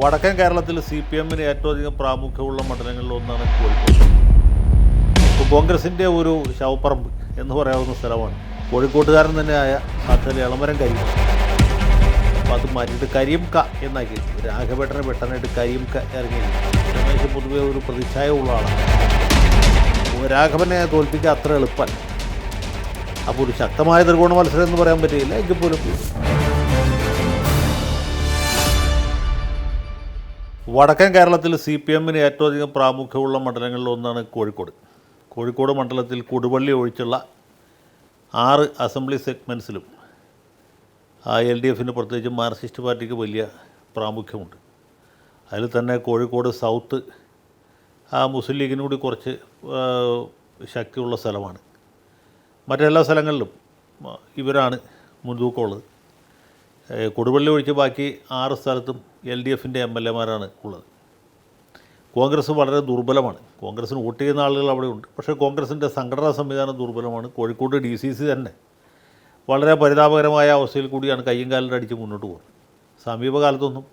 വടക്കൻ കേരളത്തിൽ C P എമ്മിന് ഏറ്റവും അധികം പ്രാമുഖ്യമുള്ള മണ്ഡലങ്ങളിൽ ഒന്നാണ് കോഴിക്കോട്. ഇപ്പോൾ കോൺഗ്രസിന്റെ ഒരു ശവപ്പറമ്പ് എന്ന് പറയാവുന്ന സ്ഥലമാണ്. കോഴിക്കോട്ടുകാരൻ തന്നെയായ സാക്ഷാൽ ഇളമരം കരിയ അപ്പോൾ അത് മാറ്റിയിട്ട് കരിയും ക എന്നാക്കി. രാഘവേട്ടനെ പെട്ടെന്നായിട്ട് കരിയും ക ഇറങ്ങി. രമേശ് പൊതുവെ ഒരു പ്രതിച്ഛായ ഉള്ള ആളാണ്. അപ്പോൾ രാഘവനെ തോൽപ്പിക്കുക അത്ര എളുപ്പമല്ല. അപ്പോൾ ഒരു ശക്തമായ ത്രികോണ മത്സരം എന്ന് പറയാൻ പറ്റില്ല. എങ്കിൽ പോലും വടക്കൻ കേരളത്തിൽ സി പി എമ്മിന് ഏറ്റവും അധികം പ്രാമുഖ്യമുള്ള മണ്ഡലങ്ങളിൽ ഒന്നാണ് കോഴിക്കോട്. കോഴിക്കോട് മണ്ഡലത്തിൽ കൊടുവള്ളി ഒഴിച്ചുള്ള ആറ് അസംബ്ലി സെഗ്മെൻസിലും എൽ ഡി എഫിന് പ്രത്യേകിച്ച് മാർക്സിസ്റ്റ് പാർട്ടിക്ക് വലിയ പ്രാമുഖ്യമുണ്ട്. അതിൽ തന്നെ കോഴിക്കോട് സൗത്ത് ആ മുസ്ലിം ലീഗിന് കൂടി കുറച്ച് ശക്തിയുള്ള സ്ഥലമാണ്. മറ്റെല്ലാ സ്ഥലങ്ങളിലും ഇവരാണ് മുൻതൂക്കമുള്ളത് കൊടുവള്ളി ഒഴിച്ച് ബാക്കി ആറ് സ്ഥലത്തും എൽ ഡി എഫിന്റെ എം എൽ എമാരാണ് ഉള്ളത്. കോൺഗ്രസ് വളരെ ദുർബലമാണ്. കോൺഗ്രസ്സിന് വോട്ട് ചെയ്യുന്ന ആളുകൾ അവിടെ ഉണ്ട്. പക്ഷേ കോൺഗ്രസിന്റെ സംഘടനാ സംവിധാനം ദുർബലമാണ്. കോഴിക്കോട് ഡി സി സി തന്നെ വളരെ പരിതാപകരമായ അവസ്ഥയിൽ കൂടിയാണ് കയ്യും കാലിന്റെ അടിച്ച് മുന്നോട്ട് പോകുന്നത്. സമീപകാലത്തൊന്നും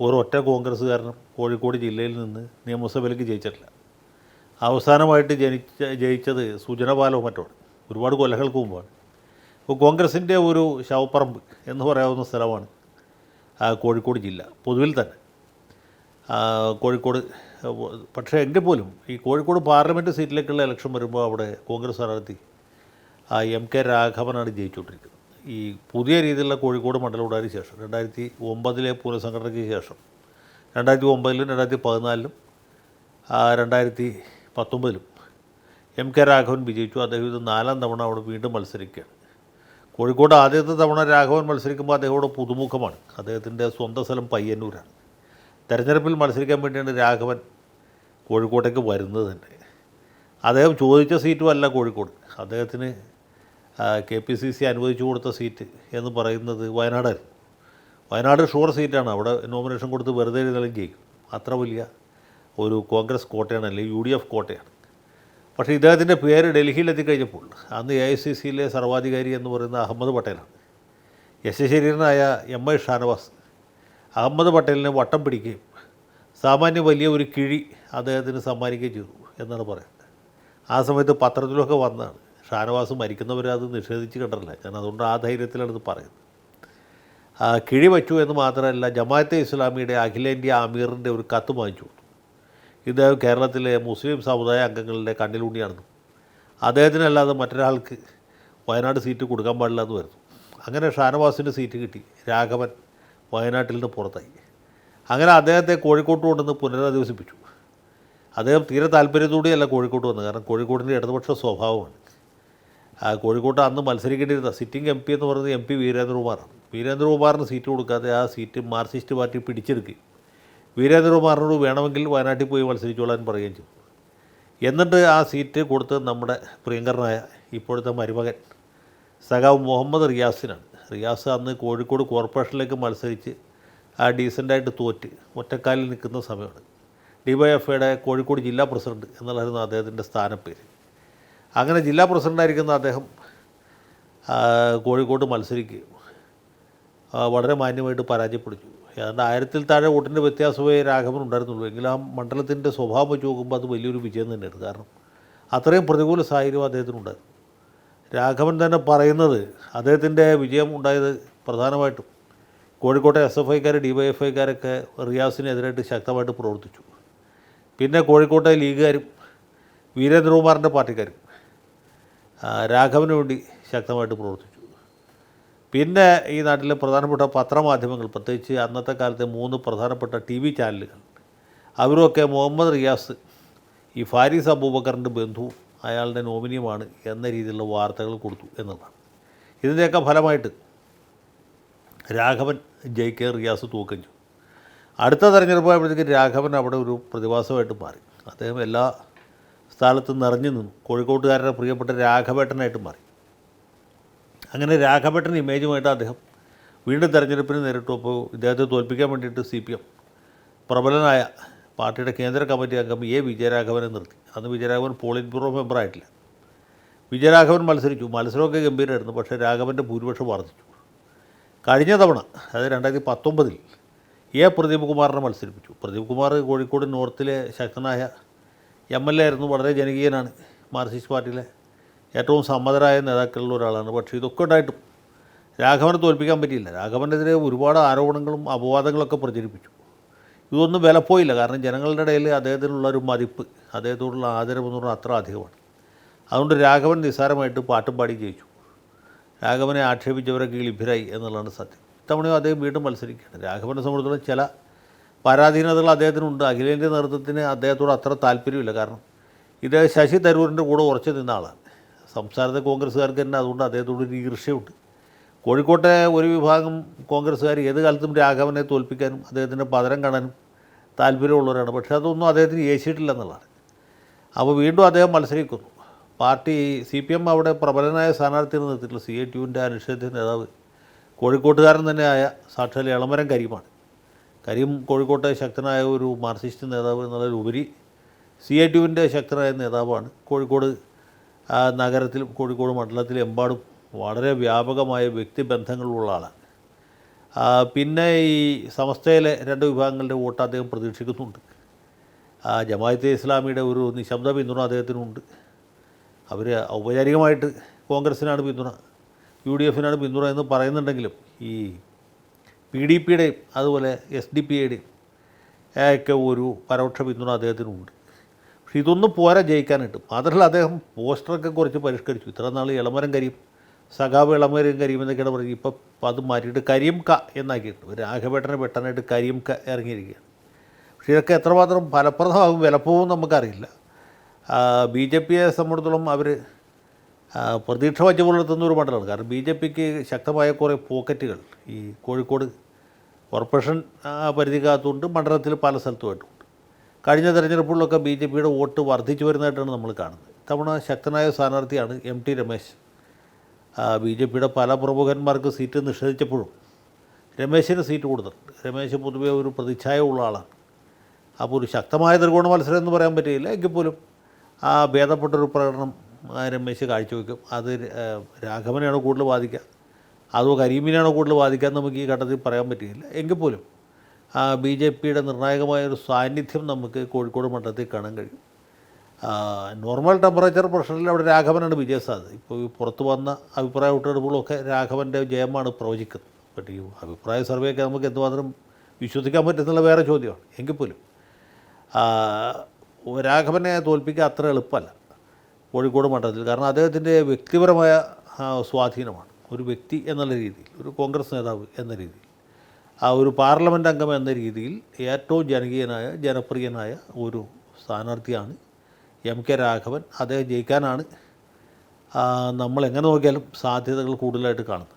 ഒരൊറ്റ കോൺഗ്രസ്സുകാരനും കോഴിക്കോട് ജില്ലയിൽ നിന്ന് നിയമസഭയിലേക്ക് ജയിച്ചിട്ടില്ല. അവസാനമായിട്ട് ജനിച്ച ജയിച്ചത് സുജനപാലോ മറ്റോ ഒരുപാട് കൊലകൾക്ക് മുമ്പാണ്. കോൺഗ്രസിന്റെ ഒരു ശവപ്പറമ്പ് എന്ന് പറയാവുന്ന സ്ഥലമാണ് കോഴിക്കോട് ജില്ല പൊതുവിൽ തന്നെ. കോഴിക്കോട് പക്ഷേ എങ്കിൽ പോലും ഈ കോഴിക്കോട് പാർലമെന്റ് സീറ്റിലേക്കുള്ള ഇലക്ഷൻ വരുമ്പോൾ അവിടെ കോൺഗ്രസ് സ്ഥാനാർത്ഥി എം കെ രാഘവനാണ് ജയിച്ചുകൊണ്ടിരിക്കുന്നത്. ഈ പുതിയ രീതിയിലുള്ള കോഴിക്കോട് മണ്ഡലം ഉണ്ടായതിനു ശേഷം രണ്ടായിരത്തി ഒമ്പതിലെ പുനഃസംഘടനയ്ക്ക് ശേഷം രണ്ടായിരത്തി ഒമ്പതിലും രണ്ടായിരത്തി പതിനാലിലും രണ്ടായിരത്തി പത്തൊമ്പതിലും എം കെ രാഘവൻ വിജയിച്ചു. അദ്ദേഹം ഇത് നാലാം തവണ അവിടെ വീണ്ടും മത്സരിക്കുകയാണ്. കോഴിക്കോട് ആദ്യത്തെ തവണ രാഘവൻ മത്സരിക്കുമ്പോൾ അദ്ദേഹം പുതുമുഖമാണ്. അദ്ദേഹത്തിന്റെ സ്വന്തം സ്ഥലം പയ്യന്നൂരാണ്. തെരഞ്ഞെടുപ്പിൽ മത്സരിക്കാൻ വേണ്ടിയാണ് രാഘവൻ കോഴിക്കോട്ടേക്ക് വരുന്നത് തന്നെ. അദ്ദേഹം ചോദിച്ച സീറ്റും അല്ല കോഴിക്കോട്. അദ്ദേഹത്തിന് കെ പി സി സി അനുവദിച്ചു കൊടുത്ത സീറ്റ് എന്ന് പറയുന്നത് വയനാടായിരുന്നു. വയനാട് ഷുവർ സീറ്റാണ്. അവിടെ നോമിനേഷൻ കൊടുത്ത് വെറുതെ എഴുതലും ജയിക്കും. അത്ര വലിയ ഒരു കോൺഗ്രസ് കോട്ടയാണ് അല്ലെങ്കിൽ യു ഡി എഫ് കോട്ടയാണ്. പക്ഷേ ഇദ്ദേഹത്തിന്റെ പേര് ഡൽഹിയിൽ എത്തിക്കഴിഞ്ഞപ്പോൾ അന്ന് എ ഐ സി സിയിലെ സർവാധികാരി എന്ന് പറയുന്ന അഹമ്മദ് പട്ടേലാണ്. യശശരീരനായ എം ഐ ഷാനവാസ് അഹമ്മദ് പട്ടേലിനെ വട്ടം പിടിക്കുകയും സാമാന്യം വലിയ ഒരു കിഴി അദ്ദേഹത്തിന് സമ്മാനിക്കുകയും ചെയ്തു എന്നാണ് പറയുന്നത്. ആ സമയത്ത് പത്രത്തിലൊക്കെ വന്നതാണ് ഷാനവാസ് മരിക്കുന്നവരെ അത് നിഷേധിച്ച് കണ്ടല്ല ഞാൻ അതുകൊണ്ട് ആ ധൈര്യത്തിലാണ് ഇത് പറയുന്നത്. കിഴി വച്ചു എന്ന് മാത്രമല്ല ജമാഅത്തെ ഇസ്ലാമിയുടെ അഖിലേന്ത്യാ അമീറിന്റെ ഒരു കത്ത് വാങ്ങിച്ചു ഇദ്ദേഹം കേരളത്തിലെ മുസ്ലിം സമുദായ അംഗങ്ങളുടെ കണ്ണിലൂണ്ടിയാണെന്നും അദ്ദേഹത്തിനല്ലാതെ മറ്റൊരാൾക്ക് വയനാട് സീറ്റ് കൊടുക്കാൻ പാടില്ല എന്ന് വരുന്നു. അങ്ങനെ ഷാനവാസിന്റെ സീറ്റ് കിട്ടി. രാഘവൻ വയനാട്ടിൽ നിന്ന് പുറത്തായി. അങ്ങനെ അദ്ദേഹത്തെ കോഴിക്കോട്ട് കൊണ്ടുവന്ന് പുനരധിവസിപ്പിച്ചു. അദ്ദേഹം തീരെ താല്പര്യത്തോടെയല്ല കോഴിക്കോട്ട് വന്നത്. കാരണം കോഴിക്കോടിന്റെ ഇടതുപക്ഷ സ്വഭാവമാണ്. കോഴിക്കോട്ട് അന്ന് മത്സരിക്കേണ്ടിയിരുന്ന സിറ്റിംഗ് എം പി എന്ന് പറയുന്നത് എം പി വീരേന്ദ്രകുമാറാണ്. വീരേന്ദ്രകുമാറിന് സീറ്റ് കൊടുക്കാതെ ആ സീറ്റ് മാർക്സിസ്റ്റ് പാർട്ടി പിടിച്ചെടുക്കുകയും വീരേന്ദ്രകുമാറിനോട് വേണമെങ്കിൽ വയനാട്ടിൽ പോയി മത്സരിച്ചോളാൻ പറയുകയും ചെയ്തു. എന്നിട്ട് ആ സീറ്റ് കൊടുത്ത് നമ്മുടെ പ്രിയങ്കരനായ ഇപ്പോഴത്തെ മരുമകൻ സഖാവ് മുഹമ്മദ് റിയാസിനാണ്. റിയാസ് അന്ന് കോഴിക്കോട് കോർപ്പറേഷനിലേക്ക് മത്സരിച്ച് ആ ഡീസന്റായിട്ട് തോറ്റ് ഒറ്റക്കാലിൽ നിൽക്കുന്ന സമയമാണ്. ഡിവൈഎഫ്ഐയുടെ കോഴിക്കോട് ജില്ലാ പ്രസിഡന്റ് എന്നുള്ളതായിരുന്നു അദ്ദേഹത്തിന്റെ സ്ഥാനപ്പേര് അങ്ങനെ ജില്ലാ പ്രസിഡന്റായിരിക്കുന്ന അദ്ദേഹം കോഴിക്കോട് മത്സരിക്കുകയും വളരെ മാന്യമായിട്ട് പരാജയപ്പെടുത്തു ഏതാണ്ട് ആയിരത്തിൽ താഴെ വോട്ടിന്റെ വ്യത്യാസമേ രാഘവൻ ഉണ്ടായിരുന്നുള്ളൂ. എങ്കിലും ആ മണ്ഡലത്തിന്റെ സ്വഭാവം വെച്ച് നോക്കുമ്പോൾ അത് വലിയൊരു വിജയം തന്നെയാണ് കാരണം അത്രയും പ്രതികൂല സാഹചര്യം അദ്ദേഹത്തിനുണ്ടായിരുന്നു. രാഘവൻ തന്നെ പറയുന്നത് അദ്ദേഹത്തിന്റെ വിജയം ഉണ്ടായത് പ്രധാനമായിട്ടും കോഴിക്കോട്ടെ എസ് എഫ് ഐക്കാർ ഡി വൈ എഫ് ഐക്കാരൊക്കെ റിയാസിനെതിരായിട്ട് ശക്തമായിട്ട് പ്രവർത്തിച്ചു. പിന്നെ കോഴിക്കോട്ടെ ലീഗുകാരും വീരേന്ദ്രകുമാറിന്റെ പാർട്ടിക്കാരും രാഘവന് വേണ്ടി ശക്തമായിട്ട് പ്രവർത്തിച്ചു. പിന്നെ ഈ നാട്ടിലെ പ്രധാനപ്പെട്ട പത്രമാധ്യമങ്ങൾ പ്രത്യേകിച്ച് അന്നത്തെ കാലത്തെ മൂന്ന് പ്രധാനപ്പെട്ട ടി വി ചാനലുകൾ. അവരൊക്കെ മുഹമ്മദ് റിയാസ് ഈ ഫാരിസ് അബൂബക്കറിന്റെ ബന്ധു അയാളുടെ നോമിനിയുമാണ് എന്ന രീതിയിലുള്ള വാർത്തകൾ കൊടുത്തു എന്നുള്ളതാണ്. ഇതിന്റെയൊക്കെ ഫലമായിട്ട് രാഘവൻ ജയിക്കെ റിയാസ് തൂക്കം ചെയ്തു. അടുത്ത തെരഞ്ഞെടുപ്പായപ്പോഴത്തേക്ക് രാഘവൻ അവിടെ ഒരു പ്രതിഭാസമായിട്ട് മാറി. അദ്ദേഹം എല്ലാ സ്ഥലത്തും നിറഞ്ഞു നിന്നു. കോഴിക്കോട്ടുകാരുടെ പ്രിയപ്പെട്ട രാഘവേട്ടനായിട്ട് മാറി. അങ്ങനെ രാഘവട്ടൻ ഇമേജുമായിട്ട് അദ്ദേഹം വീണ്ടും തെരഞ്ഞെടുപ്പിന് നേരിട്ടപ്പോൾ ഇദ്ദേഹത്തെ തോൽപ്പിക്കാൻ വേണ്ടിയിട്ട് സി പി എം പ്രബലനായ പാർട്ടിയുടെ കേന്ദ്ര കമ്മിറ്റി അംഗം എ വിജയരാഘവനെ നിർത്തി. അന്ന് വിജയരാഘവൻ പോളിറ്റ് ബ്യൂറോ മെമ്പറായിട്ടില്ല. വിജയരാഘവൻ മത്സരിച്ചു. മത്സരമൊക്കെ ഗംഭീരമായിരുന്നു പക്ഷേ രാഘവന്റെ ഭൂരിപക്ഷം വർദ്ധിച്ചു. കഴിഞ്ഞ തവണ അതായത് രണ്ടായിരത്തി പത്തൊമ്പതിൽ എ പ്രദീപ് കുമാറിനെ മത്സരിപ്പിച്ചു. പ്രദീപ് കുമാർ കോഴിക്കോട് നോർത്തിലെ ശക്തനായ എം എൽ എ ആയിരുന്നു. വളരെ ജനകീയനാണ് മാർക്സിസ്റ്റ് പാർട്ടിയിലെ ഏറ്റവും സമ്മതരായ നേതാക്കളിൽ ഒരാളാണ്. പക്ഷേ ഇതൊക്കെ ഉണ്ടായിട്ടും രാഘവനെ തോൽപ്പിക്കാൻ പറ്റിയില്ല. രാഘവനെതിരെ ഒരുപാട് ആരോപണങ്ങളും അപവാദങ്ങളൊക്കെ പ്രചരിപ്പിച്ചു. ഇതൊന്നും വിലപ്പോയില്ല കാരണം ജനങ്ങളുടെ ഇടയിൽ അദ്ദേഹത്തിനുള്ള ഒരു മതിപ്പ് അദ്ദേഹത്തോടുള്ള ആദരവ് എന്ന് പറഞ്ഞാൽ അത്ര അധികമാണ്. അതുകൊണ്ട് രാഘവൻ നിസ്സാരമായിട്ട് പാട്ടും പാടി ജയിച്ചു. രാഘവനെ ആക്ഷേപിച്ചവരൊക്കെ ലഭ്യരായി എന്നുള്ളതാണ് സത്യം. ഇത്തവണയും അദ്ദേഹം വീണ്ടും മത്സരിക്കുകയാണ്. രാഘവനെ സംബന്ധിച്ചിടത്തോളം ചില പരാധീനതകൾ അദ്ദേഹത്തിനുണ്ട്. അഖിലേന്ത്യാ നേതൃത്വത്തിന് അദ്ദേഹത്തോട് അത്ര താല്പര്യമില്ല. കാരണം ഇത് ശശി തരൂരിന്റെ കൂടെ ഉറച്ചു നിന്ന ആളാണ്. സംസ്ഥാനത്തെ കോൺഗ്രസ്സുകാർക്ക് തന്നെ അതുകൊണ്ട് അദ്ദേഹത്തോട് ഒരു ഈർഷ്യയുണ്ട് കോഴിക്കോട്ടെ ഒരു വിഭാഗം കോൺഗ്രസ്സുകാർ ഏത് കാലത്തും രാഘവനെ തോൽപ്പിക്കാനും അദ്ദേഹത്തിന്റെ പതരം കാണാനും താല്പര്യമുള്ളവരാണ്. പക്ഷേ അതൊന്നും അദ്ദേഹത്തിന് ഏശിയിട്ടില്ല എന്നുള്ളതാണ്. അപ്പോൾ വീണ്ടും അദ്ദേഹം മത്സരിക്കുന്നു. പാർട്ടി സി പി എം അവിടെ പ്രബലനായ സ്ഥാനാർത്ഥിയെ നിർത്തിയിട്ടുള്ള സി എ ടിയുവിന്റെ അനിശ്ചിത നേതാവ് കോഴിക്കോട്ടുകാരൻ തന്നെയായ സാക്ഷാൽ ഇളമരം കരീമാണ്. കരീം കോഴിക്കോട്ടെ ശക്തനായ ഒരു മാർക്സിസ്റ്റ് നേതാവ് എന്നുള്ളതിലുപരി സി ഐ ടിയുവിന്റെ ശക്തനായ നേതാവാണ് കോഴിക്കോട് ആ, നഗരത്തിലും കോഴിക്കോട് മണ്ഡലത്തിൽ എമ്പാടും വളരെ വ്യാപകമായ വ്യക്തിബന്ധങ്ങളുള്ള ആളാണ് പിന്നെ ഈ സമസ്തയിലെ രണ്ട് വിഭാഗങ്ങളുടെ വോട്ട് അദ്ദേഹം പ്രതീക്ഷിക്കുന്നുണ്ട്. ജമാഅത്തെ ഇസ്ലാമിയുടെ ഒരു നിശബ്ദ പിന്തുണ അദ്ദേഹത്തിനുണ്ട്. അവർ ഔപചാരികമായിട്ട് കോൺഗ്രസ്സിനാണ് പിന്തുണ യു ഡി എഫിനാണ് പിന്തുണ എന്ന് പറയുന്നുണ്ടെങ്കിലും ഈ പി ഡി പിയുടെയും അതുപോലെ എസ് ഡി പി യുടെയും ഒക്കെ ഒരു പരോക്ഷ പിന്തുണ അദ്ദേഹത്തിനുണ്ട്. പക്ഷേ ഇതൊന്നും പോരാ ജയിക്കാനായിട്ട്. മാത്രമല്ല അദ്ദേഹം പോസ്റ്ററൊക്കെ കുറച്ച് പരിഷ്കരിച്ചു. ഇത്ര നാൾ ഇളമരം കരീം സഖാവ് ഇളമരം കരീം എന്നൊക്കെയാണ് പറഞ്ഞത്. ഇപ്പം അത് മാറ്റിയിട്ട് കരീം ക എന്നാക്കിയിട്ടുണ്ട്. രാഘവേട്ടനെ പെട്ടെന്നായിട്ട് കരീം ക ഇറങ്ങിയിരിക്കുകയാണ്. പക്ഷേ ഇതൊക്കെ എത്രമാത്രം ഫലപ്രദമാകും വിലപ്പോവും നമുക്കറിയില്ല. ബി ജെ പിയെ സംബന്ധിച്ചിടത്തോളം അവർ പ്രതീക്ഷ വച്ച് പുലർത്തുന്ന ഒരു മണ്ഡലമാണ്. കാരണം ബി ജെ പിക്ക് ശക്തമായ കുറേ പോക്കറ്റുകൾ ഈ കോഴിക്കോട് കോർപ്പറേഷൻ പരിധിക്കകത്തുകൊണ്ട് മണ്ഡലത്തിൽ പല സ്ഥലത്തുമായിട്ടുണ്ട് കഴിഞ്ഞ തെരഞ്ഞെടുപ്പുകളിലൊക്കെ ബി ജെ പിയുടെ വോട്ട് വർദ്ധിച്ചു വരുന്നതായിട്ടാണ് നമ്മൾ കാണുന്നത്. ഇത്തവണ ശക്തനായ സ്ഥാനാർത്ഥിയാണ് M T Ramesh. B J പിയുടെ പല പ്രമുഖന്മാർക്ക് സീറ്റ് നിഷേധിച്ചപ്പോഴും രമേശിന് സീറ്റ് കൊടുത്തിട്ടുണ്ട്. രമേശ് പൊതുവേ ഒരു പ്രതിച്ഛായ ഉള്ള ആളാണ്. അപ്പോൾ ഒരു ശക്തമായ ത്രികോണ മത്സരം എന്ന് പറയാൻ പറ്റില്ല. എങ്കിൽ പോലും ആ ഭേദപ്പെട്ടൊരു പ്രകടനം രമേശ് കാഴ്ചവെക്കും. അത് രാഘവനെയാണ് കൂടുതൽ ബാധിക്കുക? അതോ കരീമിനെയാണോ കൂടുതൽ ബാധിക്കുക? എന്ന് നമുക്ക് ഈ ഘട്ടത്തിൽ പറയാൻ പറ്റില്ല. എങ്കിൽ പോലും ബി ജെ പിയുടെ നിർണായകമായ ഒരു സാന്നിധ്യം നമുക്ക് കോഴിക്കോട് മണ്ഡലത്തിൽ കാണാൻ കഴിയും. നോർമൽ ടെമ്പറേച്ചർ പ്രഷറിൽ അവിടെ രാഘവനാണ് വിജയസാധ്യത. ഇപ്പോൾ പുറത്തു വന്ന അഭിപ്രായ വോട്ടെടുപ്പുകളൊക്കെ രാഘവന്റെ ജയമാണ് പ്രവചിക്കുന്നത്. ബട്ട് ഈ അഭിപ്രായ സർവേയൊക്കെ നമുക്ക് എന്തുമാത്രം വിശ്വസിക്കാൻ പറ്റുന്നുള്ള വേറെ ചോദ്യമാണ്. എങ്കിൽ പോലും രാഘവനെ തോൽപ്പിക്കുക അത്ര എളുപ്പമല്ല കോഴിക്കോട് മണ്ഡലത്തിൽ. കാരണം അദ്ദേഹത്തിന്റെ വ്യക്തിപരമായ സ്വാധീനമാണ്. ഒരു വ്യക്തി എന്നുള്ള രീതിയിൽ ഒരു കോൺഗ്രസ് നേതാവ് എന്ന രീതിയിൽ. ആ ഒരു പാർലമെന്റ് അംഗം എന്ന രീതിയിൽ ഏറ്റവും ജനകീയനായ ജനപ്രിയനായ ഒരു സ്ഥാനാർത്ഥിയാണ് എം കെ രാഘവൻ. അദ്ദേഹം ജയിക്കാനാണ് നമ്മൾ എങ്ങനെ നോക്കിയാലും സാധ്യതകൾ കൂടുതലായിട്ട് കാണുന്നത്.